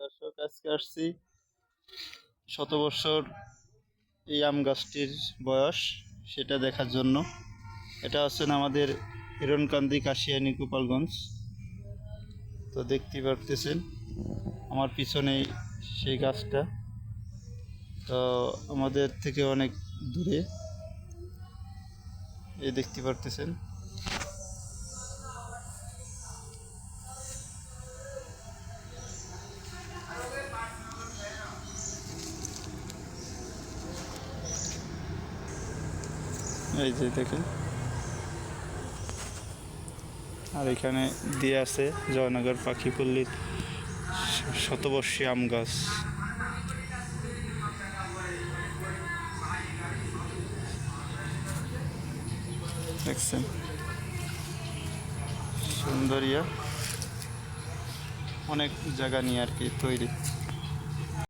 দর্শক, আজকে আসছি শত বছর এই আম গাছটির বয়স, সেটা দেখার জন্য। এটা হচ্ছেন আমাদের হিরণকান্দি কাশিয়ানি গোপালগঞ্জ। তো দেখতে পারতেছেন, আমার পিছনেই সেই গাছটা। তো আমাদের থেকে অনেক দূরে। এই দেখতে পারতেছেন। এই যে দেখেন। আর এখানে দিয়ে আছে জয়নগর পাখিপল্লীর শতবর্ষী আম গাছ। দেখছেন? সুন্দরিয়া। অনেক জায়গা নিয়ে আর কি তৈরি।